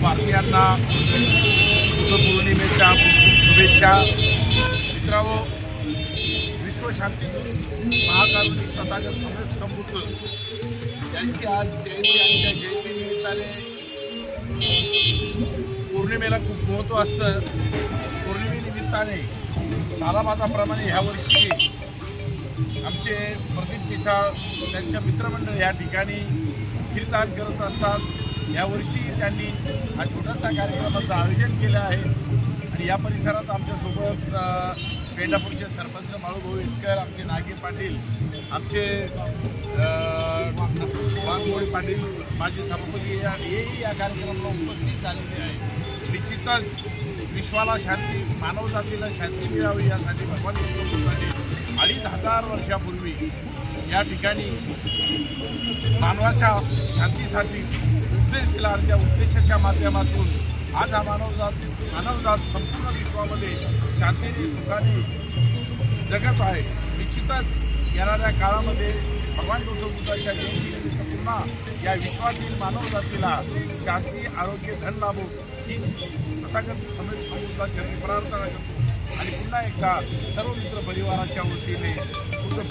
भारतीयांना बुद्धपौर्णिमेच्या शुभेच्छा. मित्रांनो विश्वशांती महाकारुणी तथागत समृद्ध समृद्ध यांची आज जयंती आणि त्या जयंतीनिमित्ताने पौर्णिमेला खूप महत्त्व असतं. पौर्णिमेनिमित्ताने ह्या ह्यावर्षी आमचे प्रदीप पिसाळ त्यांच्या मित्रमंडळ या ठिकाणी कीर्तन करत असतात. यावर्षी त्यांनी हा छोटासा कार्यक्रमाचं आयोजन केलं आहे. आणि या परिसरात आमच्यासोबत पेंढापूरचे सरपंच माळूभाऊ इटकर आमचे नागे पाटील आमचे अ, वाघमोळे पाटील माजी सभापती आणि हेही या कार्यक्रमाला उपस्थित झालेले आहे निश्चितच विश्वाला शांती मानवजातीला शांती मिळावी यासाठी भगवान बुद्ध आणि अडीच हजार वर्षापूर्वी या ठिकाणी मानवाच्या शांतीसाठी उपदेश दिला आणि त्या उद्देशाच्या माध्यमातून आज हा मानवजात मानवजात संपूर्ण विश्वामध्ये शांतीने सुखाने जगत आहे. निश्चितच येणाऱ्या काळामध्ये भगवान गौतम बुद्धाच्या जयंतीनिमित्त पुन्हा या विश्वातील मानवजातीला शांती आरोग्य धन लाभो ही तथागत समेत समृद्धाची मी प्रार्थना करतो. आणि पुन्हा एकदा सर्व मित्र परिवाराच्या वतीने बुद्ध